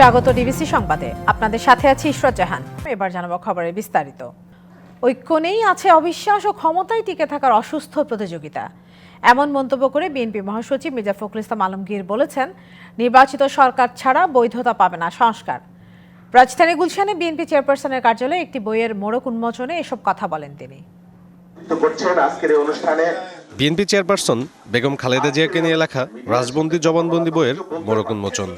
স্বাগত ডিবিসি সংবাদে। আপনাদের সাথে আছি ইশরাত জাহান। এবার জানাব খবরের বিস্তারিত। ঐক্য নেই আছে অবিশ্বাস ও ক্ষমতায় টিকে থাকার অসুস্থ প্রতিযোগিতা। এমন মন্তব্য করে বিএনপি মহাসচিব মির্জা ফখরুল ইসলাম আলমগীর বলেছেন নির্বাচিত সরকার ছাড়া বৈধতা পাবে না সংস্কার। রাজধানী গুলশানে বিএনপি চেয়ারপারসনের কার্যালয়ে একটি বইয়ের মোড়ক উন্মোচনে এসব কথা বলেন তিনি। আজকের এই অনুষ্ঠানে বিএনপি চেয়ারপারসন বেগম খালেদা জিয়াকে নিয়ে লেখা রাজবন্দি জবানবন্দি বইয়ের মোড়ক উন্মোচন।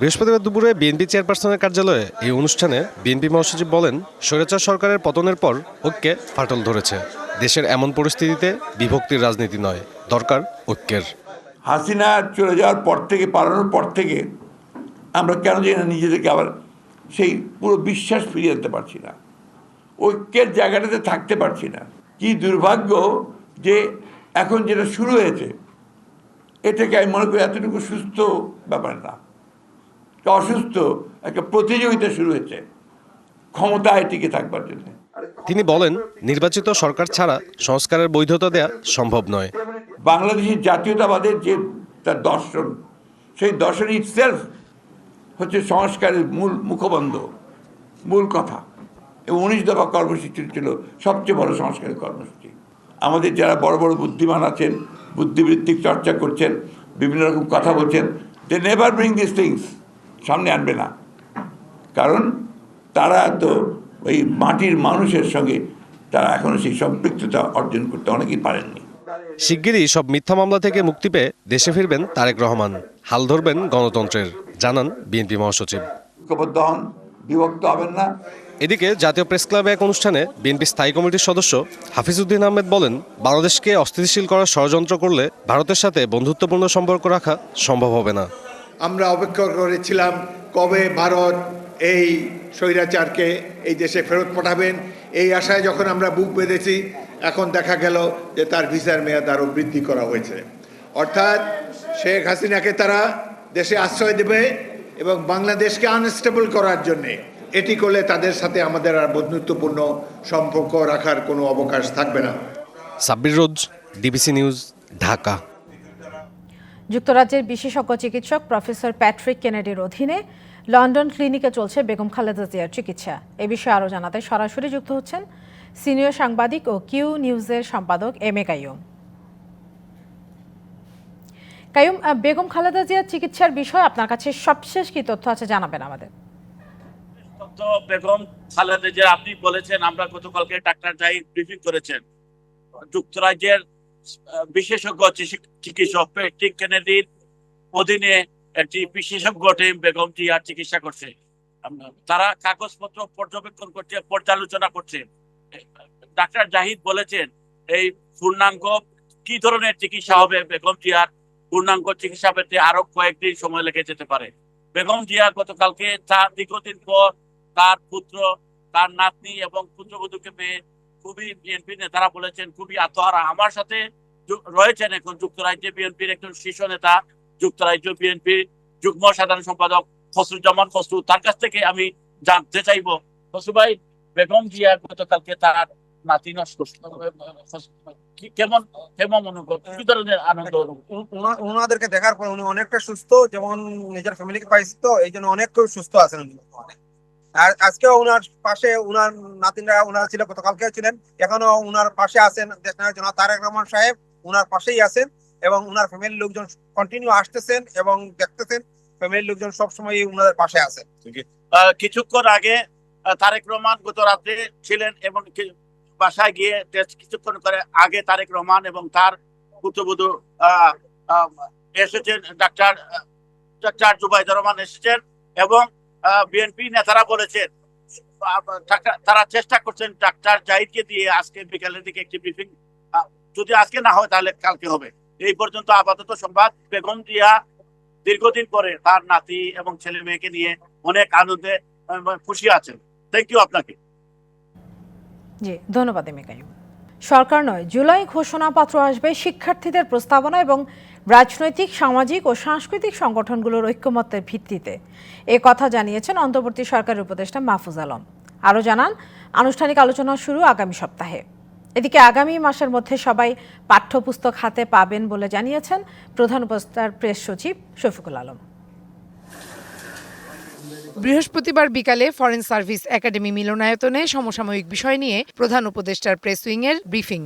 বৃহস্পতিবার দুপুরে বিএনপি চেয়ারপারসনের কার্যালয়ে এই অনুষ্ঠানে বিএনপি মহাসচিব বলেন, স্বৈরাচার সরকারের পতনের পর ঐক্যে ফাটল ধরেছে। দেশের এমন পরিস্থিতিতে বিভক্তির রাজনীতি নয়, দরকার ঐক্যের। হাসিনা চলে যাওয়ার পর থেকে, পালানোর পর থেকে আমরা কেন জানি নিজেদেরকে আবার সেই পুরো বিশ্বাস ফিরিয়ে আনতে পারছি না। ঐক্যের জায়গাটাতে থাকতে পারছি না। কি দুর্ভাগ্য যে এখন যেটা শুরু হয়েছে, এটাকে আমি মনে করি এতটুকু সুস্থ ব্যাপার না। অসুস্থ একটা প্রতিযোগিতা শুরু হয়েছে। ক্ষমতায় টিকে থাকবার জন্য। তিনি বলেন নির্বাচিত সরকার ছাড়া সংস্কারের বৈধতা দেয়া সম্ভব নয়। বাংলাদেশের জাতীয়তাবাদের যে তার দর্শন সেই দর্শন ইটসেলফ হচ্ছে সংস্কারের মূল মুখবন্ধ মূল কথা। এবং উনিশ দফা কর্মসূচি ছিল সবচেয়ে বড় সংস্কারের কর্মসূচি। আমাদের যারা বড় বড় বুদ্ধিমান আছেন বুদ্ধিবৃত্তিক চর্চা করছেন বিভিন্ন রকম কথা বলছেন they never bring this things সামনে আনবে না। কারণ তারা তো ওই মাটির মানুষের সঙ্গে তারা এখনও সেই সম্পৃক্ততা অর্জন করতে অনেকেই পারেননি। শিগগিরই সব মিথ্যা মামলা থেকে মুক্তি পেয়ে দেশে ফিরবেন তারেক রহমান। হাল ধরবেন গণতন্ত্রের। জানান বিএনপি মহাসচিব। ঐক্যবদ্ধ হন বিভক্ত হবেন না। এদিকে জাতীয় প্রেস ক্লাবে এক অনুষ্ঠানে বিএনপি স্থায়ী কমিটির সদস্য হাফিজউদ্দিন আহমেদ বলেন বাংলাদেশকে অস্থিতিশীল করার ষড়যন্ত্র করলে ভারতের সাথে বন্ধুত্বপূর্ণ সম্পর্ক রাখা সম্ভব হবে না। আমরা অপেক্ষা করেছিলাম কবে ভারত এই স্বৈরাচারকে এই দেশে ফেরত পাঠাবেন। এই আশায় যখন আমরা বুক বেঁধেছি, এখন দেখা গেল যে তার ভিসার মেয়াদ আরও বৃদ্ধি করা হয়েছে। অর্থাৎ শেখ হাসিনাকে তারা দেশে আশ্রয় দেবে এবং বাংলাদেশকে আনস্টেবল করার জন্যে এটি করলে তাদের সাথে আমাদের আর বন্ধুত্বপূর্ণ সম্পর্ক রাখার কোনো অবকাশ থাকবে না। Sabbir Roz DBC news Dhaka. যুক্তরাজ্যের বিশেষজ্ঞ চিকিৎসক প্রফেসর প্যাট্রিক কেনেডির অধীনে লন্ডন ক্লিনিকে চলছে বেগম খালেদা জিয়ার চিকিৎসা। এ বিষয়ে আরও জানাতে সরাসরি যুক্ত হচ্ছেন সিনিয়র সাংবাদিক ও কিউ নিউজের সম্পাদক এম এ কাইয়ুম। আহ, বেগম খালেদা জিয়ার চিকিৎসার বিষয়ে আপনার কাছে সবশেষ কি তথ্য আছে জানাবেন আমাদের? বেগম খালেদা যে আপনি বলেছেন আমরা গতকালকে ডাক্তার জাহিদ ব্রিফিং করেছেন। যুক্তরাজ্যের বিশেষজ্ঞ চিকিৎসক- পেট্রিক কেনেডির অধীনে একটি বিশেষজ্ঞ টিম বেগম চিকিৎসা করছে। তারা কাগজপত্র পর্যবেক্ষণ করছে, পর্যালোচনা করছে। ডাক্তার জাহিদ বলেছেন, এই পূর্ণাঙ্গ কি ধরনের চিকিৎসা হবে বেগম পূর্ণাঙ্গ চিকিৎসা পেতে আরও কয়েকদিন সময় লেগে যেতে পারে? বেগম জিয়া গতকালকে চার দীর্ঘদিন পর তার পুত্র, তার নাতনি এবং পুত্রবধূকে পেয়ে খুবই বিএনপি নেতারা বলেছেন, খুবই আত্মহারা আমার সাথে রয়েছেন এখন যুক্তরাজ্য বিএনপির একজন শীর্ষ নেতা, যুক্তরাজ্য বিএনপির যুগ্ম সাধারণ সম্পাদক খসরুজ্জামান খসরু। তার কাছ থেকে আমি জানতে চাইব, খসরু ভাই, বেগম জিয়া গতকালকে তার নাতি কেমন কেমন অনুভব? কি ধরনের আনন্দ? উনাদেরকে দেখার পর উনি অনেকটা সুস্থ, যেমন নিজের ফ্যামিলিকে পাইছে তো, এই জন্য অনেক সুস্থ আছেন আর আজকেও উনার পাশে উনার নাতিনরা উনার ছিল গতকালকে ছিলেন। এখনও উনার পাশে আছেন দেশ নায়ক তারেক রহমান সাহেব। উনার পাশেই আছেন এবং উনার ফ্যামিলির লোকজন কন্টিনিউ আসতেছেন এবং দেখতেছেন ফ্যামিলির লোকজন সবসময় উনাদের পাশে আছেন কিছুক্ষণ আগে তারেক রহমান গত রাতে ছিলেন এবং বাসায় গিয়ে কিছুক্ষণ করে আগে তারেক রহমান এবং তার পুত্রবধূ এসেছেন, ডাক্তার ডাক্তার জুবাইদুর রহমান এসেছেন এবং বিএনপি নেতারা বলেছেন তারা চেষ্টা করছেন ডাক্তার জাহিদকে দিয়ে আজকে বিকালের দিকে একটি ব্রিফিং যদি আজকে না হয় তাহলে কালকে হবে। এই পর্যন্ত আপাতত সংবাদ। বেগম জিয়া দীর্ঘদিন পরে তার নাতি এবং ছেলে মেয়েকে নিয়ে অনেক আনন্দে খুশি আছেন। থ্যাংক ইউ আপনাকে। জি, ধন্যবাদ সরকার নয়, জুলাই ঘোষণাপত্র আসবে শিক্ষার্থীদের প্রস্তাবনা এবং রাজনৈতিক, সামাজিক ও সাংস্কৃতিক সংগঠনগুলোর ঐক্যমত্যের ভিত্তিতে। এ কথা জানিয়েছেন অন্তর্বর্তী সরকারের উপদেষ্টা মাহফুজ আলম। আরও জানান, আনুষ্ঠানিক আলোচনা শুরু আগামী সপ্তাহে। এদিকে আগামী মাসের মধ্যে সবাই পাঠ্যপুস্তক হাতে পাবেন বলে জানিয়েছেন প্রধান উপদেষ্টার প্রেস সচিব শফিকুল আলম। বৃহস্পতিবার বিকালে ফরেন সার্ভিস একাডেমি মিলনায়তনে সমসাময়িক বিষয় নিয়ে প্রধান উপদেষ্টার প্রেস উইংয়ের ব্রিফিং।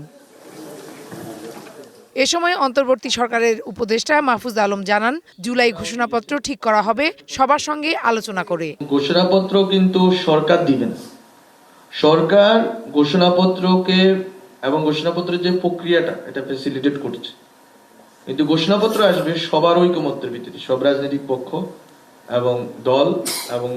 এ সময় অন্তর্বর্তী সরকারের উপদেষ্টা মাহফুজ আলম জানান জুলাই ঘোষণাপত্র ঠিক করা হবে সবার সঙ্গে আলোচনা করে। ঘোষণাপত্র কিন্তু সরকার দিবে না। সরকার ঘোষণাপত্রকে এবং ঘোষণাপত্রের যে প্রক্রিয়াটা, এটা ফেসিলিটেট করছে। কিন্তু ঘোষণাপত্র আসবে সবার ঐকমত্যের ভিত্তিতে, সব রাজনৈতিক পক্ষ এবং দল এবং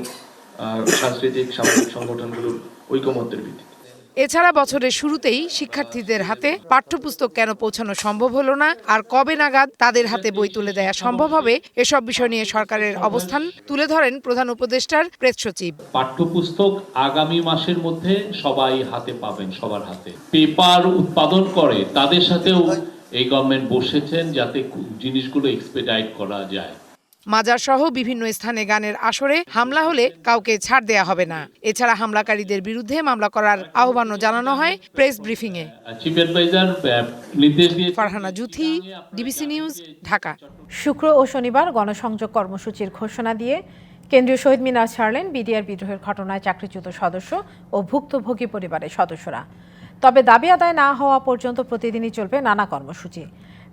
সাংস্কৃতিক, সামাজিক সংগঠনগুলোর ঐকমত্যের ভিত্তিতে। এছাড়া বছরের শুরুতেই শিক্ষার্থীদের হাতে পাঠ্যপুস্তক কেন পৌঁছানো সম্ভব হলো না? আর কবে নাগাদ তাদের হাতে বই তুলে দেওয়া সম্ভব হবে? এসব বিষয় নিয়ে সরকারের অবস্থান তুলে ধরেন প্রধান উপদেষ্টার প্রেস সচিব। পাঠ্যপুস্তক আগামী মাসের মধ্যে সবাই হাতে পাবেন, সবার হাতে। পেপার উৎপাদন করে তাদের সাথেও এই গভর্নমেন্ট বসেছেন যাতে জিনিসগুলো এক্সপেডাইট করা যায়। মাজার সহ বিভিন্ন স্থানে গানের আসরে হামলা হলে কাউকে ছাড় দেয়া হবে না। এছাড়া হামলাকারীদের বিরুদ্ধে মামলা করার আহ্বানও জানানো হয় প্রেস ব্রিফিংয়ে। Farhana Juthi, DBC news, Dhaka. শুক্র ও শনিবার গণসংযোগ কর্মসূচির ঘোষণা দিয়ে কেন্দ্রীয় শহীদ মিনার ছাড়লেন বিডিআর বিদ্রোহের ঘটনায় চাকরিচ্যুত সদস্য ও ভুক্তভোগী পরিবারের সদস্যরা। তবে দাবি আদায় না হওয়া পর্যন্ত প্রতিদিনই চলবে নানা কর্মসূচি।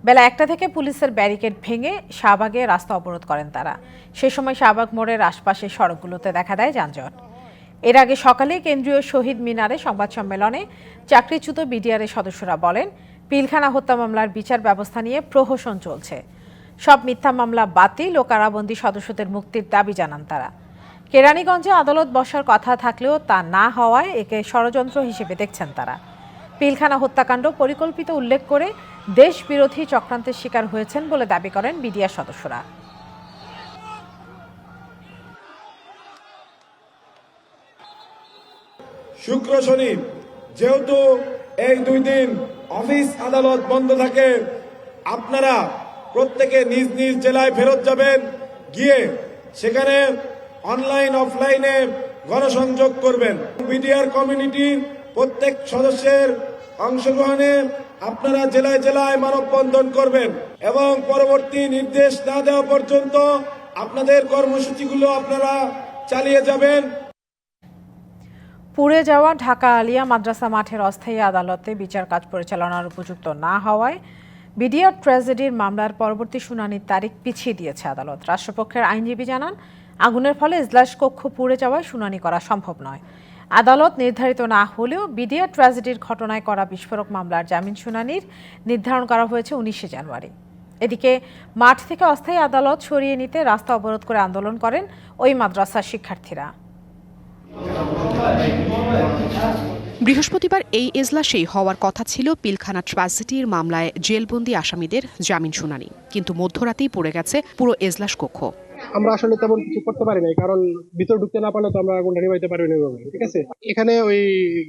বেলা একটা থেকে পুলিশের ব্যারিকেড ভেঙে শাহবাগে রাস্তা অবরোধ করেন তারা। সে সময় শাহবাগ মোড়ের আশপাশের সড়কগুলোতে দেখা দেয় যানজট। এর আগে সকালে কেন্দ্রীয় শহীদ মিনারে সংবাদ সম্মেলনে চাকরিচ্যুত বিডিআরের সদস্যরা বলেন, পিলখানা হত্যা মামলার বিচার ব্যবস্থা নিয়ে প্রহসন চলছে। সব মিথ্যা মামলা বাতিল ও কারাবন্দী সদস্যদের মুক্তির দাবি জানান তারা। কেরানীগঞ্জে আদালত বসার কথা থাকলেও তা না হওয়ায় একে ষড়যন্ত্র হিসেবে দেখছেন তারা। পিলখানা হত্যাকাণ্ড পরিকল্পিত উল্লেখ করে দেশ বিরোধী চক্রান্তের শিকার হয়েছেন বলে দাবি করেন বিডিআর সদস্যরা। শুক্র শনি, যেহেতু এই দুই দিন অফিস আদালত বন্ধ থাকে, আপনারা প্রত্যেকে নিজ নিজ জেলায় ফেরত যাবেন, গিয়ে সেখানে অনলাইন, অফলাইনে গণসংযোগ করবেন। বিডিআর কমিউনিটির প্রত্যেক সদস্যের অংশগ্রহণে আপনারা জেলায় জেলায় মানববন্ধন করবেন এবং পরবর্তী নির্দেশ না দেওয়া পর্যন্ত আপনাদের কর্মসূচিগুলো আপনারা চালিয়ে যাবেন। পুড়ে যাওয়া ঢাকা আলিয়া মাদ্রাসা মাঠের অস্থায়ী আদালতে বিচার কাজ পরিচালনার উপযুক্ত না হওয়ায় বিডিআর ট্র্যাজেডির মামলার পরবর্তী শুনানির তারিখ পিছিয়ে দিয়েছে আদালত। রাষ্ট্রপক্ষের আইনজীবী জানান, আগুনের ফলে ইজলাস কক্ষ পুড়ে যাওয়ায় শুনানি করা সম্ভব নয়। আদালত নির্ধারিত না হলেও বিডিআর ট্র্যাজেডির ঘটনায় করা বিস্ফোরক মামলার জামিন শুনানির নির্ধারণ করা হয়েছে উনিশে জানুয়ারি। এদিকে মাঠ থেকে অস্থায়ী আদালত সরিয়ে নিতে রাস্তা অবরোধ করে আন্দোলন করেন ওই মাদ্রাসার শিক্ষার্থীরা। বৃহস্পতিবার এই এজলাসেই হওয়ার কথা ছিল পিলখানা ট্র্যাজেডির মামলায় জেলবন্দি আসামিদের জামিন শুনানি। কিন্তু মধ্যরাতেই পড়ে গেছে পুরো এজলাস কক্ষ। আমরা আসলে তেমন কিছু করতে পারি নাই কারণ ভিতর ঢুকতে না পারলে তো আমরা আগুনটা নিভাইতে পারব না ঠিক আছে? এখানে ওই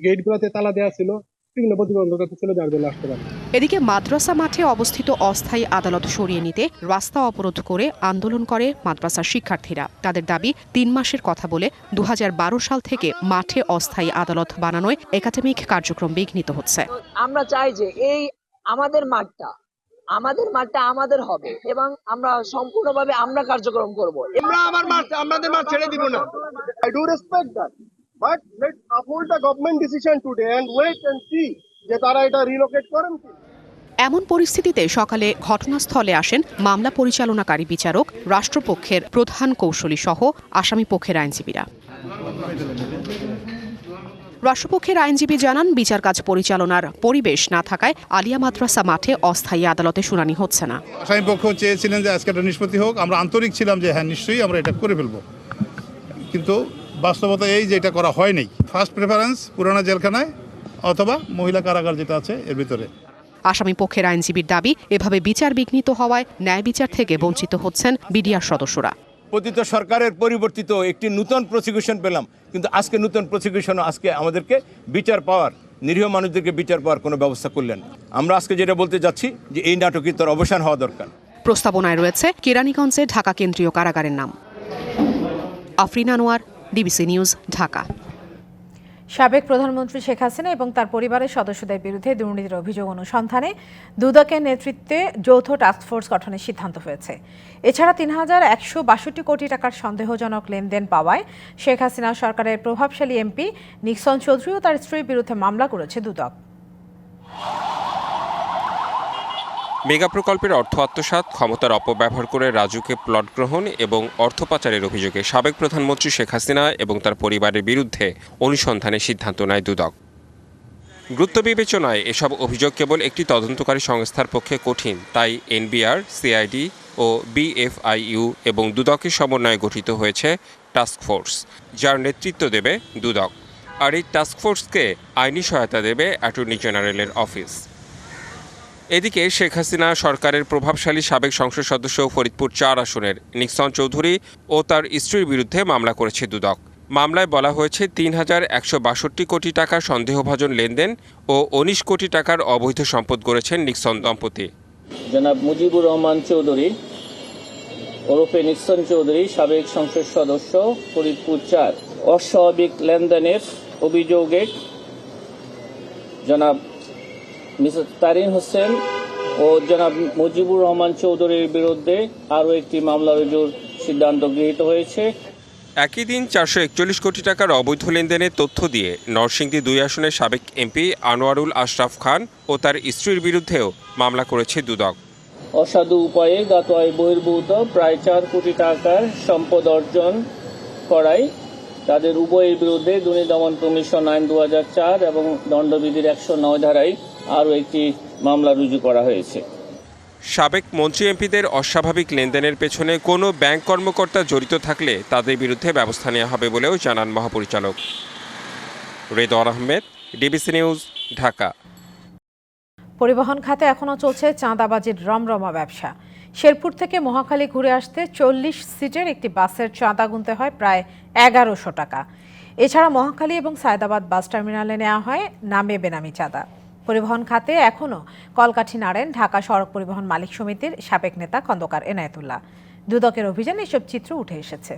গেট গুলাতে তালা দেওয়া ছিল বিভিন্ন প্রতিবন্ধকতা ছিল যার জন্য আসতে পারে। এদিকে মাদ্রাসা মাঠে অবস্থিত অস্থায়ী আদালত সরিয়ে নিতে রাস্তা অবরোধ করে আন্দোলন করে মাদ্রাসার শিক্ষার্থীরা। তাদের দাবি তিন মাসের কথা বলে দু হাজার বারো সাল থেকে মাঠে অস্থায়ী আদালত বানানোয় একাডেমিক কার্যক্রম বিঘ্নিত হচ্ছে। আমরা চাই যে এই আমাদের মাঠটা আমাদের মাঠটা আমাদের হবে এবং আমরা সম্পূর্ণভাবে আমরা কার্যক্রম করব। আমরা আমার মাঠ আমাদের মাঠ ছেড়ে দিব না। I do respect that but let uphold the government decision today and wait and see যে তারা এটা রিলোকেট করেন কি। এমন পরিস্থিতিতে সকালে ঘটনাস্থলে আসেন মামলা পরিচালনাকারী বিচারক রাষ্ট্রপক্ষের প্রধান কৌশলী সহ আসামি পক্ষের আইনজীবীরা। রাষ্ট্রপক্ষের আইনজীবী জানান বিচার কাজ পরিচালনার পরিবেশ না থাকায় আলিয়া মাদ্রাসা মাঠে অস্থায়ী আদালতে শুনানি হচ্ছে না। আসামি পক্ষ চেয়েছিলেন যে আজকে একটা নিষ্পত্তি হোক। আমরা আন্তরিক ছিলাম যে হ্যাঁ নিশ্চয়ই আমরা এটা করে ফেলব। কিন্তু বাস্তবতা এই যে এটা করা হয়নি। ফার্স্ট প্রেফারেন্স পুরানা জেলখানায় অথবা মহিলা কারাগার যেটা আছে এর ভিতরে। আসামি পক্ষের আইনজীবীর দাবি এভাবে বিচার বিঘ্নিত হওয়ায় ন্যায় বিচার থেকে বঞ্চিত হচ্ছেন বিডিআর সদস্যরা। পতিত সরকারের পরিবর্তিত একটি নূতন প্রসিকিউশন পেলাম। কিন্তু আজকে নূতন প্রসিকিউশন আজকে আমাদেরকে বিচার পাওয়ার, নিরীহ মানুষদেরকে বিচার পাওয়ার কোনো ব্যবস্থা করলেন আমরা আজকে যেটা বলতে যাচ্ছি যে এই তোর অবসান হওয়া দরকার। প্রস্তাবনায় রয়েছে কেরানীগঞ্জে ঢাকা কেন্দ্রীয় কারাগারের নাম। Afrin Anwar DBC news, Dhaka. সাবেক প্রধানমন্ত্রী শেখ হাসিনা এবং তার পরিবারের সদস্যদের বিরুদ্ধে দুর্নীতির অভিযোগ অনুসন্ধানে দুদকের নেতৃত্বে যৌথ টাস্কফোর্স গঠনের সিদ্ধান্ত হয়েছে। এছাড়া তিন হাজার একশো বাষট্টি কোটি টাকার সন্দেহজনক লেনদেন পাওয়ায় শেখ হাসিনা সরকারের প্রভাবশালী এমপি নিক্সন চৌধুরী ও তার স্ত্রীর বিরুদ্ধে মামলা করেছে দুদক। মেগা প্রকল্পের অর্থ আত্মসাৎ, ক্ষমতার অপব্যবহার করে রাজুকে প্লট গ্রহণ এবং অর্থ পাচারের অভিযোগে সাবেক প্রধানমন্ত্রী শেখ হাসিনা এবং তার পরিবারের বিরুদ্ধে অনুসন্ধানের সিদ্ধান্ত নেয় দুদক। গুরুত্ব বিবেচনায় এসব অভিযোগ কেবল একটি তদন্তকারী সংস্থার পক্ষে কঠিন, তাই এনবিআর, সিআইডি ও বিএফআইইউ এবং দুদকের সমন্বয়ে গঠিত হয়েছে টাস্কফোর্স যার নেতৃত্ব দেবে দুদক। আর এই টাস্কফোর্সকে আইনি সহায়তা দেবে অ্যাটর্নি জেনারেলের অফিস। এদিকে শেখ হাসিনা সরকারের প্রভাবশালী সাবেক সংসদ সদস্য ফরিদপুর চার আসনের নিক্সন চৌধুরী ও তার স্ত্রীর বিরুদ্ধে মামলা করেছে দুদক। মামলায় বলা হয়েছে, তিন হাজার একশো বাষট্টি কোটি টাকা সন্দেহভাজন লেনদেন ও উনিশ কোটি টাকার অবৈধ সম্পদ গড়েছেন নিক্সন দম্পতি। জনাব মুজিবুর রহমান চৌধুরী, ওরফে নিক্সন চৌধুরী, সাবেক সংসদ সদস্য ফরিদপুর চার। অস্বাভাবিক লেনদেনের অভিযোগে জনাব মিসেস তারিন হোসেন ও জনাব মুজিবুর রহমান চৌধুরীর বিরুদ্ধে আরও একটি মামলা রুজুর সিদ্ধান্ত গৃহীত হয়েছে। একই দিন চারশো একচল্লিশ কোটি টাকার অবৈধ লেনদেনের তথ্য দিয়ে নরসিংদী দুই আসনের সাবেক এমপি আনোয়ারুল আশরাফ খান ও তার স্ত্রীর বিরুদ্ধেও মামলা করেছে দুদক। অসাধু উপায়ে গত আয় বহির্ভূত প্রায় চার কোটি টাকার সম্পদ অর্জন করায় তাদের উভয়ের বিরুদ্ধে দুর্নীতি দমন কমিশন আইন দু চার এবং দণ্ডবিধির একশো নয় ধারায় আরও একটি মামলা রুজু করা হয়েছে। সাবেক মন্ত্রী এমপিদের অস্বাভাবিক লেনদেনের পেছনে কোনো ব্যাংক কর্মকর্তা জড়িত থাকলে তাদের বিরুদ্ধে ব্যবস্থা নেওয়া হবে বলেও জানান মহাপরিচালক। Redwar Ahmed DBC news Dhaka. পরিবহন খাতে এখনও চলছে চাঁদাবাজির রমরমা ব্যবসা। শেরপুর থেকে মহাখালী ঘুরে আসতে চল্লিশ সিটের একটি বাসের চাঁদা গুনতে হয় প্রায় এগারোশো টাকা। এছাড়া মহাখালী এবং সায়দাবাদ বাস টার্মিনালে নেওয়া হয় নামে বেনামি চাঁদা। পরিবহন খাতে এখনও কলকাঠি নাড়েন ঢাকা সড়ক পরিবহন মালিক সমিতির সাবেক নেতা খন্দকার এনায়েতুল্লাহ। দুদকের অভিযানে এসব চিত্র উঠে এসেছে।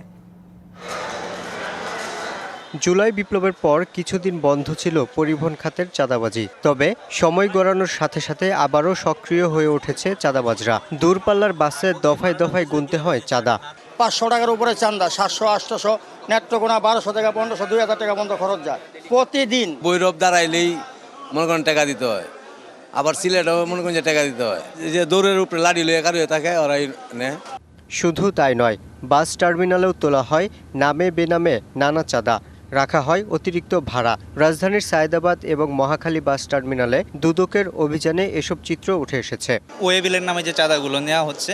জুলাই বিপ্লবের পর কিছুদিন বন্ধ ছিল পরিবহন খাতের চাঁদাবাজি তবে সময় গড়ানোর সাথে সাথে আবারও সক্রিয় হয়ে উঠেছে চাঁদাবাজরা। দূরপাল্লার বাসে দফায় দফায় গুনতে হয় চাঁদা। পাঁচশো টাকার উপরে চান্দা সাতশো আটশোশো নেত্রকোনা বারোশো টাকা পনেরোশো দুই হাজার টাকা পর্যন্ত খরচ যায়। প্রতিদিন বৈরব দাঁড়াইলেই মনে করেন টাকা দিতে হয়। আবার সিলেটও মনে করেন যে টাকা দিতে হয়। যে দৌড়ের উপরে লাড়ি লইয়া কারুয়ে থাকে, ওরাই নেয়। শুধু তাই নয়, বাস টার্মিনালেও তোলা হয় নামে বেনামে নানা চাঁদা। রাখা হয় অতিরিক্ত ভাড়া। রাজধানীর সায়দাবাদ এবং মহাখালী বাস টার্মিনালে দুদকের অভিযানে এসব চিত্র উঠে এসেছে। ওয়েবিলের নামে যে চাঁদাগুলো নেওয়া হচ্ছে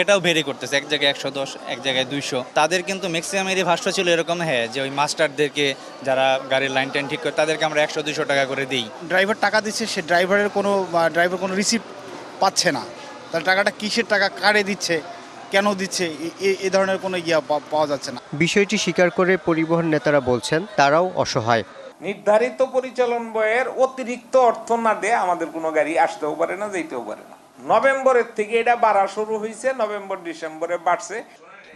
এটাও ভেরি করতেছে। এক জায়গায় একশো দশ এক জায়গায় দুইশো। তাদের কিন্তু ম্যাক্সিমামেরই ভাষ্য ছিল এরকম হ্যাঁ যে ওই মাস্টারদেরকে যারা গাড়ির লাইন টাইন ঠিক করে তাদেরকে আমরা একশো দুশো টাকা করে দিই। ড্রাইভার টাকা দিচ্ছে সে ড্রাইভারের কোনো ড্রাইভার কোনো রিসিপ্ট পাচ্ছে না। তার টাকাটা কিসের টাকা কারে দিচ্ছে? কেন দিচ্ছে? এ- ধরনের কোনো ইয়া পাওয়া যাচ্ছে না। বিষয়টি স্বীকার করে পরিবহন নেতারা বলছেন তারাও অসহায়। নির্ধারিত পরিচালন ব্যয়ের অতিরিক্ত অর্থ না দিয়ে আমাদের কোনো গাড়ি আসতেও পারে না যেতেও পারে না। নভেম্বরের থেকে এটা বাড়া শুরু হয়েছে নভেম্বর ডিসেম্বরে বাড়ছে।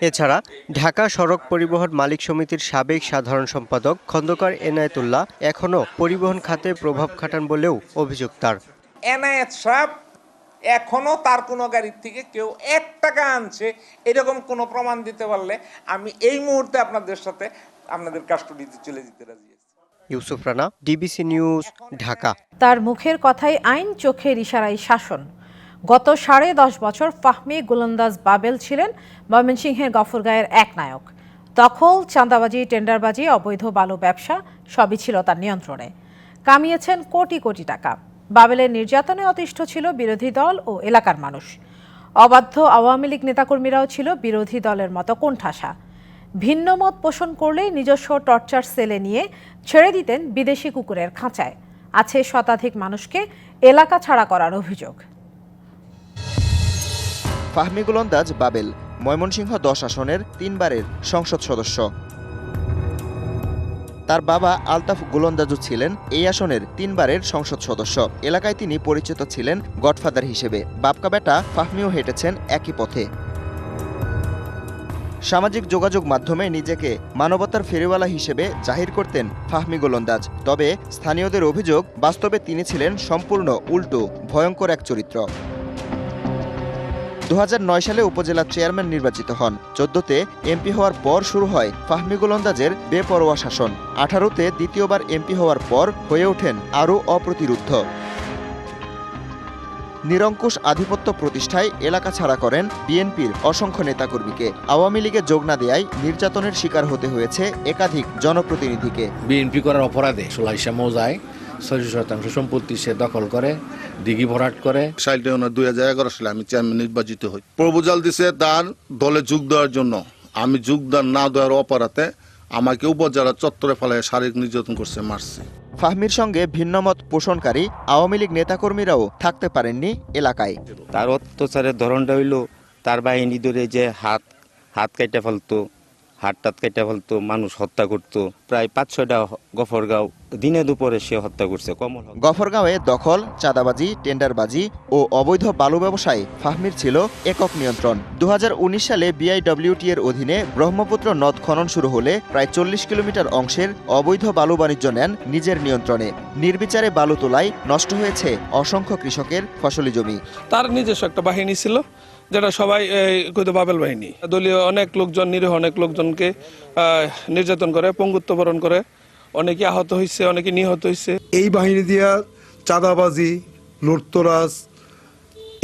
এছাড়া ঢাকা সড়ক পরিবহন মালিক সমিতির সাবেক সাধারণ সম্পাদক খন্দকার এনায়েতুল্লাহ এখনও পরিবহন খাতে প্রভাব খাটান বলেও অভিযোগ তার। এনায়েত সাহেব এখনও তার কোনো গাড়ির থেকে কেউ এক টাকা আনছে এরকম কোনো প্রমাণ দিতে পারলে আমি এই মুহূর্তে আপনাদের সাথে আপনাদের কাস্টডিতে চলে যেতে রাজি ইউসুফ রানা ডিবিসি নিউজ ঢাকা। তার মুখের কথাই আইন চোখের ইশারায় শাসন। গত সাড়ে দশ বছর ফাহমি গোলন্দাজ বাবেল ছিলেন ময়মনসিংহের গফরগাঁয়ের এক নায়ক। দখল চাঁদাবাজি টেন্ডারবাজি অবৈধ বালু ব্যবসা সবই ছিল তার নিয়ন্ত্রণে। কামিয়েছেন কোটি কোটি টাকা। বাবেলের নির্যাতনে অতিষ্ঠ ছিল বিরোধী দল ও এলাকার মানুষ। অবাধ্য আওয়ামী লীগ নেতাকর্মীরাও ছিল বিরোধী দলের মতো কোণঠাসা। ভিন্ন মত পোষণ করলেই নিজস্ব টর্চার সেলে নিয়ে ছেড়ে দিতেন বিদেশি কুকুরের খাঁচায়। আছে শতাধিক মানুষকে এলাকা ছাড়া করার অভিযোগ। ফাহমি গোলন্দাজ বাবেল, ময়মনসিংহ দশ আসনের তিনবারের সংসদ সদস্য। তার বাবা আলতাফ গোলন্দাজও ছিলেন এই আসনের তিনবারের সংসদ সদস্য। এলাকায় তিনি পরিচিত ছিলেন গডফাদার হিসেবে। বাপকা বেটা ফাহমিও হেঁটেছেন একই পথে। সামাজিক যোগাযোগ মাধ্যমে নিজেকে মানবতার ফেরিওয়ালা হিসেবে জাহির করতেন ফাহমি গোলন্দাজ। তবে স্থানীয়দের অভিযোগ, বাস্তবে তিনি ছিলেন সম্পূর্ণ উল্টো, ভয়ঙ্কর এক চরিত্র। দু হাজার নয় সালে উপজেলা চেয়ারম্যান নির্বাচিত হন। চোদ্দতে এমপি হওয়ার পর শুরু হয় ফাহমি গোলন্দাজের বেপরোয়া শাসন। আঠারোতে দ্বিতীয়বার এমপি হওয়ার পর হয়ে ওঠেন আরও অপ্রতিরুদ্ধ। নিরঙ্কুশ আধিপত্য প্রতিষ্ঠায় এলাকা ছাড়া করেন বিএনপির অসংখ্য নেতাকর্মীকে। আওয়ামী লীগে যোগ না দেয়ায় নির্যাতনের শিকার হতে হয়েছে একাধিক জনপ্রতিনিধিকে। বিএনপি করার অপরাধে সোলাইশা মৌজায় ছয়শো শতাংশ সম্পত্তি সে দখল করে দিঘি ভরাট করে। সাইলটা ওনার দুই হাজার এগারো সালে আমি চেয়ারম্যান নির্বাচিত হই। প্রপোজাল দিছে তার দলে যোগ দেওয়ার জন্য। আমি যোগদান না দেওয়ার অপরাধে আমাকে উপজেলা চত্বরে ফেলায় শারীরিক নির্যাতন করছে মারছে ফাহমির সঙ্গে ভিন্নমত পোষণকারী আওয়ামী লীগ নেতাকর্মীরাও থাকতে পারেননি এলাকায়। তার অত্যাচারের ধরনটা হইল তার বাহিনী ধরে যে হাত হাত কাইটা ফেলতো। হাত টাত কাইটা ফেলতো মানুষ হত্যা করতো। প্রায় পাঁচ ছয়টা গফরগাঁও দিনে দুপুরে সে হত্যা করছে কমল গফরগাঁওয়ে দখল চাঁদাবাজি টেন্ডারবাজি ও অবৈধ বালু ব্যবসায় ফাহমির ছিল একক নিয়ন্ত্রণ। দুহাজার উনিশ সালে বিআইডব্লিউটি এর অধীনে ব্রহ্মপুত্র নদ খনন শুরু হলে প্রায় চল্লিশ কিলোমিটার অংশের অবৈধ বালু বাণিজ্য নেন নিজের নিয়ন্ত্রণে। নির্বিচারে বালু তোলায় নষ্ট হয়েছে অসংখ্য কৃষকের ফসলি জমি। তার নিজস্ব একটা বাহিনী ছিল যেটা সবাই কিন্তু বাবেল বাহিনী। দলীয় অনেক লোকজন, নিরীহ অনেক লোকজনকে নির্যাতন করে, পঙ্গুত্ববরণ করে। অনেকে আহত হয়েছে অনেকে নিহত হয়েছে এই বাহিনী দিয়া চাঁদাবাজি, লুটতরাজ,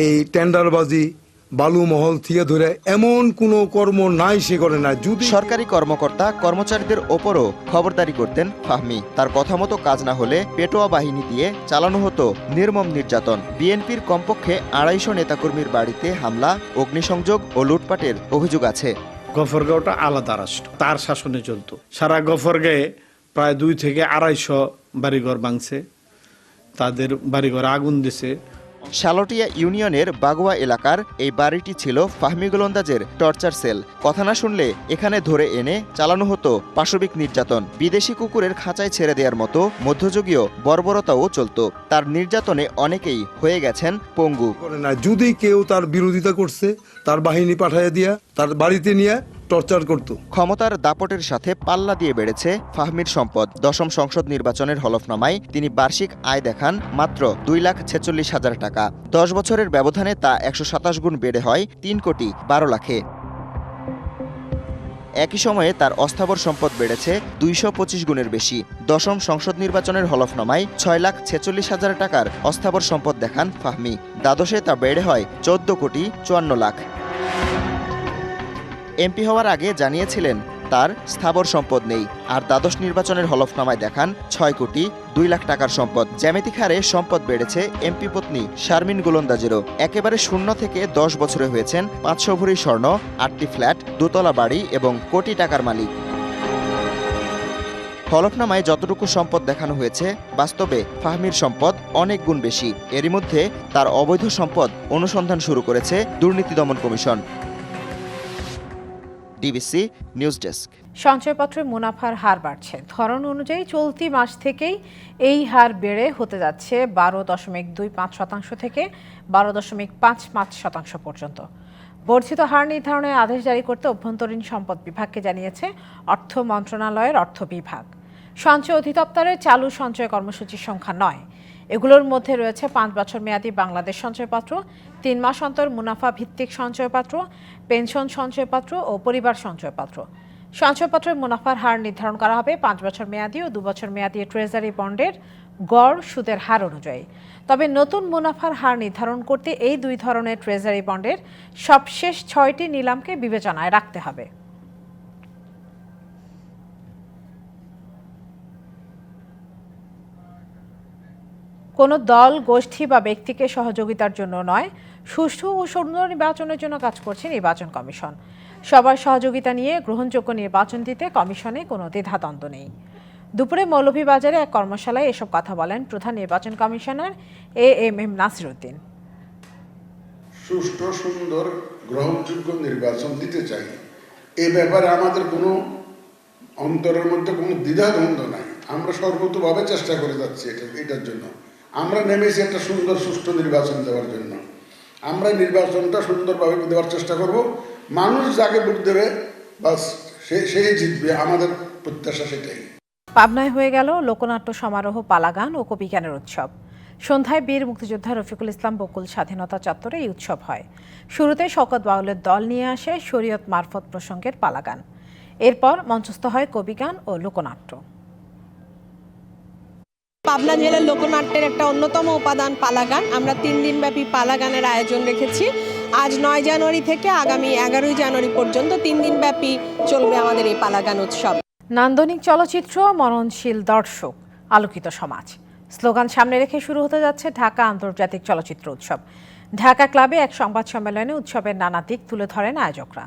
এই টেন্ডারবাজি বালু মহল থেকে ধরে এমন কোনো কর্ম নাই সে করে না। যদি সরকারি কর্মকর্তা কর্মচারীদের ওপরও খবরদারি করতেন ফাহমি। তার কথা মতো কাজ না হলে পেটোয়া বাহিনী দিয়ে চালানো হতো নির্মম নির্যাতন। বিএনপির কমপক্ষে আড়াইশো নেতাকর্মীর বাড়িতে হামলা অগ্নিসংযোগ ও লুটপাটের অভিযোগ আছে। গফরগাঁওটা আলাদা রাষ্ট্র তার শাসনে চলতো। সারা গফরগাঁয়ে প্রায় দুই থেকে আড়াইশো বাড়িঘর ভাঙছে। তাদের বাড়িঘরে আগুন দিছে। শালটিয়া ইউনিয়নের বাগুয়া এলাকার এই বাড়িটি ছিল ফাহমি গোলন্দাজের টর্চার সেল। কথা না শুনলে এখানে ধরে এনে চালানো হতো পাশবিক নির্যাতন। বিদেশি কুকুরের খাঁচায় ছেড়ে দেওয়ার মতো মধ্যযুগীয় বর্বরতাও চলত। তার নির্যাতনে অনেকেই হয়ে গেছেন পঙ্গু। যদি কেউ তার বিরোধিতা করছে, তার বাহিনী পাঠাইয়া দিয়া, তার বাড়িতে নিয়ে টর্চার করতো। ক্ষমতার দাপটের সাথে পাল্লা দিয়ে বেড়েছে ফাহমির সম্পদ। দশম সংসদ নির্বাচনের হলফনামায় তিনি বার্ষিক আয় দেখান মাত্র দুই লাখ ছেচল্লিশ হাজার টাকা। দশ বছরের ব্যবধানে তা একশো সাতাশ গুণ বেড়ে হয় তিন কোটি বারো লাখে। একই সময়ে তার অস্থাবর সম্পদ বেড়েছে দুইশো পঁচিশ গুণের বেশি। দশম সংসদ নির্বাচনের হলফনামায় ছয় লাখ ছেচল্লিশ হাজার টাকার অস্থাবর সম্পদ দেখান ফাহমি। দ্বাদশে তা বেড়ে হয় চোদ্দ কোটি চুয়ান্ন লাখ। এমপি হওয়ার আগে জানিয়েছিলেন, তার স্থাবর সম্পদ নেই। আর দ্বাদশ নির্বাচনের হলফনামায় দেখান, ছয় কোটি দুই লাখ টাকার সম্পদ। জ্যামিতিক হারে সম্পদ বেড়েছে এমপি পত্নী শারমিন গোলন্দাজেরও। একেবারে শূন্য থেকে দশ বছরে হয়েছেন পাঁচশো ভরি স্বর্ণ, আটটি ফ্ল্যাট, দোতলা বাড়ি এবং কোটি টাকার মালিক। হলফনামায় যতটুকু সম্পদ দেখানো হয়েছে, বাস্তবে ফাহমির সম্পদ অনেক গুণ বেশি। এরই মধ্যে তার অবৈধ সম্পদ অনুসন্ধান শুরু করেছে দুর্নীতি দমন কমিশন। DBC news desk. সঞ্চয়পত্রে মুনাফার হার বাড়ছে। ধরন অনুযায়ী চলতি মাস থেকেই এই হার বেড়ে হতে যাচ্ছে বারো দশমিক দুই পাঁচ শতাংশ থেকে বারো দশমিক পাঁচ পাঁচ শতাংশ পর্যন্ত। বর্ধিত হার নির্ধারণের আদেশ জারি করতে অভ্যন্তরীণ সম্পদ বিভাগকে জানিয়েছে অর্থ মন্ত্রণালয়ের অর্থ বিভাগ। সঞ্চয় অধিদপ্তরের চালু সঞ্চয় কর্মসূচির সংখ্যা নয়। এগুলোর মধ্যে রয়েছে পাঁচ বছর মেয়াদী বাংলাদেশ সঞ্চয়পত্র, তিন মাস অন্তর মুনাফা ভিত্তিক সঞ্চয়পত্র, পেনশন সঞ্চয়পত্র ও পরিবার সঞ্চয়পত্র। সঞ্চয়পত্রের মুনাফার হার নির্ধারণ করা হবে পাঁচ বছর মেয়াদী ও বছর মেয়াদী ট্রেজারি বন্ডের গড় সুদের হার অনুযায়ী। তবে নতুন মুনাফার হার নির্ধারণ করতে এই দুই ধরনের ট্রেজারি বন্ডের সবশেষ ছয়টি নিলামকে বিবেচনায় রাখতে হবে। কোনো দল, গোষ্ঠী বা ব্যক্তিকে সহযোগিতার জন্য নয়। সুষ্ঠু ও সুন্দর নির্বাচনের জন্য কাজ করছে নির্বাচন কমিশন। সবার সহযোগিতা নিয়ে গ্রহণযোগ্য নির্বাচন দিতে কমিশনে কোনো দ্বিধাদ্বন্দ্ব নেই। দুপুরে মৌলভীবাজারে এক কর্মশালায় এসব কথা বলেন প্রধান নির্বাচন commissioner A M M Nasiruddin. সুষ্ঠু, সুন্দর, গ্রহণযোগ্য নির্বাচন দিতে চাই। এ ব্যাপারে আমাদের কোনো অন্তরের মধ্যে কোনো দ্বিধাদ্বন্দ্ব নাই। আমরা সর্বতভাবে চেষ্টা করে যাচ্ছি এটা, এটার জন্য। আমরা নেমেছি একটা সুন্দর, সুষ্ঠু নির্বাচন দেওয়ার জন্য। আমরা নির্বাচনটা সুন্দরভাবে দেওয়ার চেষ্টা করব। মানুষ যাকে ভোট দেবে, বাস সে, সেই জিতবে। আমাদের প্রত্যাশা সেটাই। পাবনায় হয়ে গেল লোকনাট্য সমারোহ, পালাগান ও কবিগানের উৎসব। সন্ধ্যায় বীর মুক্তিযোদ্ধা রফিকুল ইসলাম বকুল স্বাধীনতা চত্বরে এই উৎসব হয়। শুরুতে শকত বাউলের দল নিয়ে আসে শরীয়ত মারফত প্রসঙ্গের পালাগান। এরপর মঞ্চস্থ হয় কবিগান ও লোকনাট্য। পাবনা জেলার লোকনাট্যের একটা অন্যতম উপাদান পালাগান। আমরা তিন দিনব্যাপী পালাগানের আয়োজন রেখেছি। আজ নয় জানুয়ারি থেকে আগামী এগারোই জানুয়ারি পর্যন্ত তিন দিনব্যাপী চলবে আমাদের এই পালাগান উৎসব। নান্দনিক চলচ্চিত্র মননশীল দর্শক, আলোকিত সমাজ। স্লোগান সামনে রেখে শুরু হতে যাচ্ছে ঢাকা আন্তর্জাতিক চলচ্চিত্র উৎসব। ঢাকা ক্লাবে এক সংবাদ সম্মেলনে উৎসবের নানা দিক তুলে ধরেন আয়োজকরা।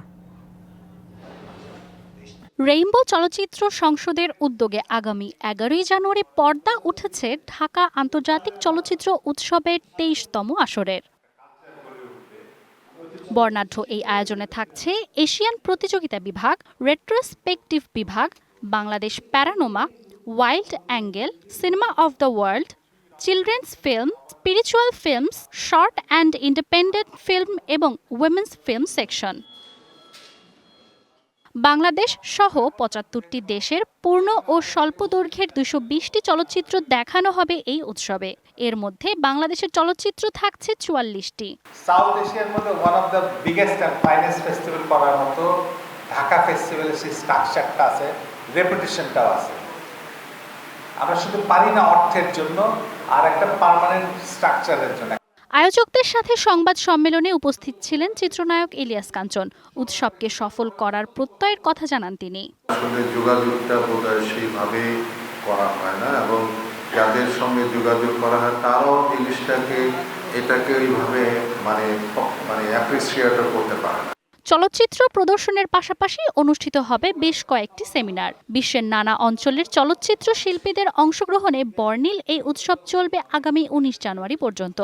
রেইনবো চলচ্চিত্র সংসদের উদ্যোগে আগামী এগারোই জানুয়ারি পর্দা উঠেছে ঢাকা আন্তর্জাতিক চলচ্চিত্র উৎসবের তেইশতম আসরের। বর্ণাঢ্য এই আয়োজনে থাকছে এশিয়ান প্রতিযোগিতা বিভাগ, রেট্রোস্পেকটিভ বিভাগ, Bangladesh panorama, wild angle, cinema of the world, children's film, spiritual films, short and independent film এবং উইমেন্স ফিল্ম সেকশন। বাংলাদেশ সহ পঁচাত্তরটি দেশের পূর্ণ ও স্বল্প দৈর্ঘ্যের দুশো বিশটি চলচ্চিত্র দেখানো হবে এই উৎসবে। এর মধ্যে বাংলাদেশের চলচ্চিত্র থাকছে চুয়াল্লিশটি। সাউথ এশিয়ার মধ্যে one of the biggest and finest festival করার মতো ঢাকা ফেস্টিভ্যালের সেই স্ট্রাকচারটা আছে রেপুটেশনটাও আছে। আমরা শুধু পারি না অর্থের জন্য, আর একটা পার্মানেন্ট স্ট্রাকচারের জন্য। আয়োজকদের সাথে সংবাদ সম্মেলনে উপস্থিত ছিলেন চিত্রনায়ক ইলিয়াস কাঞ্চন। উৎসবকে সফল করার প্রত্যয়ের কথা জানান তিনি। আসলে যোগাযোগটা বোধহয় সেইভাবে করা হয় না এবং যাদের সঙ্গে যোগাযোগ করা হয় তারাও জিনিসটাকে এটাকে ওইভাবে মানে মানে অ্যাপ্রিসিয়েটও করতে পারে না। চলচ্চিত্র প্রদর্শনের পাশাপাশি অনুষ্ঠিত হবে বেশ কয়েকটি সেমিনার। বিশ্বের নানা অঞ্চলের চলচ্চিত্র শিল্পীদের অংশগ্রহণে বর্ণিল এই উৎসব চলবে আগামী উনিশ জানুয়ারি পর্যন্ত।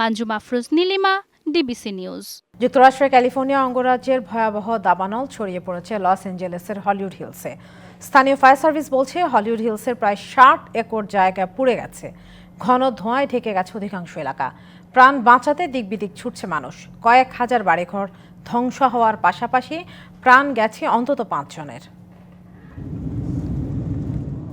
মাঞ্জুমা আফরোজ, নীলিমা ডিবিসি নিউজ যুক্তরাষ্ট্রের ক্যালিফোর্নিয়া, অঙ্গরাজ্যের ভয়াবহ দাবানল ছড়িয়ে পড়েছে লস এঞ্জেলেসের হলিউড হিলসে। স্থানীয় ফায়ার সার্ভিস বলছে, হলিউড হিলসের প্রায় ষাট একর জায়গা পুড়ে গেছে। ঘন ধোঁয়ায় ঢেকে গেছে অধিকাংশ এলাকা। প্রাণ বাঁচাতে দিকবিদিক ছুটছে মানুষ। কয়েক হাজার বাড়িঘর ধ্বংস হওয়ার পাশাপাশি প্রাণ গেছে অন্তত পাঁচজনের।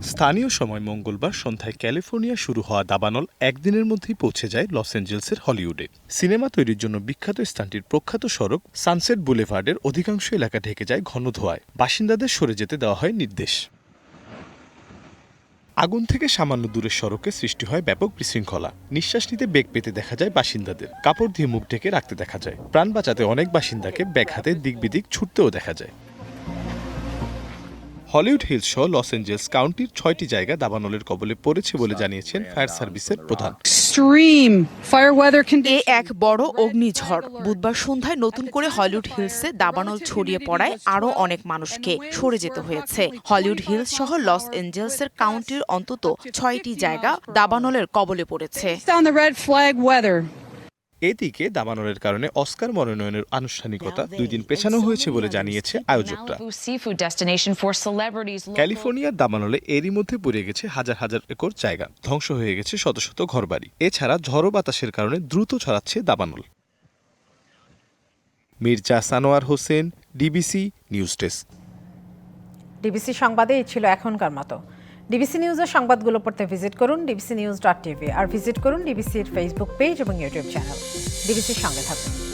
স্থানীয় সময় মঙ্গলবার সন্ধ্যায় ক্যালিফোর্নিয়া শুরু হওয়া দাবানল একদিনের মধ্যেই পৌঁছে যায় লস অ্যাঞ্জেলসের হলিউডে। সিনেমা তৈরির জন্য বিখ্যাত স্থানটির প্রখ্যাত সড়ক সানসেট বুলেভার্ডের অধিকাংশ এলাকা ঢেকে যায় ঘন ধোঁয়ায় বাসিন্দাদের সরে যেতে দেওয়া হয় নির্দেশ। আগুন থেকে সামান্য দূরের সড়কে সৃষ্টি হয় ব্যাপক বিশৃঙ্খলা। নিঃশ্বাস নিতে বেগ পেতে দেখা যায় বাসিন্দাদের। কাপড় দিয়ে মুখ ঢেকে রাখতে দেখা যায়। প্রাণ বাঁচাতে অনেক বাসিন্দাকে ব্যাগ দিক বিদিক ছুটতেও দেখা যায়। হলিউড হিলস সহ লস এঞ্জেলস কাউন্টির ছয়টি জায়গা দাবানলের কবলে পড়েছে বলে জানিয়েছেন ফায়ার সার্ভিসের প্রধান। এ এক বড় অগ্নিঝড়। বুধবার সন্ধ্যায় নতুন করে হলিউড হিলসে দাবানল ছড়িয়ে পড়ায় আরও অনেক মানুষকে সরে যেতে হয়েছে। হলিউড হিলস সহ লস এঞ্জেলসের কাউন্টির অন্তত ছয়টি জায়গা দাবানলের কবলে পড়েছে। এদিকে দাবানলের কারণে অস্কার মনোনয়নের আনুষ্ঠানিকতা দুই দিন পেছানো হয়েছে বলে জানিয়েছে আয়োজকরা। ক্যালিফোর্নিয়ার দাবানলে এরই মধ্যে পড়ে গেছে হাজার হাজার একর জায়গা। ধ্বংস হয়ে গেছে শত শত ঘরবাড়ি। এছাড়া ঝড়ো বাতাসের কারণে দ্রুত ছড়াচ্ছে দাবানল। Mirza Sanwar Hossain DBC news desk. DBC সংবাদে ছিল এখনকার মতো। ডিবিসি নিউজের সংবাদগুলো পড়তে ভিজিট করুন ডিবিসি নিউজ ডট টিভি আর ভিজিট করুন ডিবিসির ফেসবুক পেজ এবং ইউটিউব চ্যানেল ডিবিসির সঙ্গে থাকুন।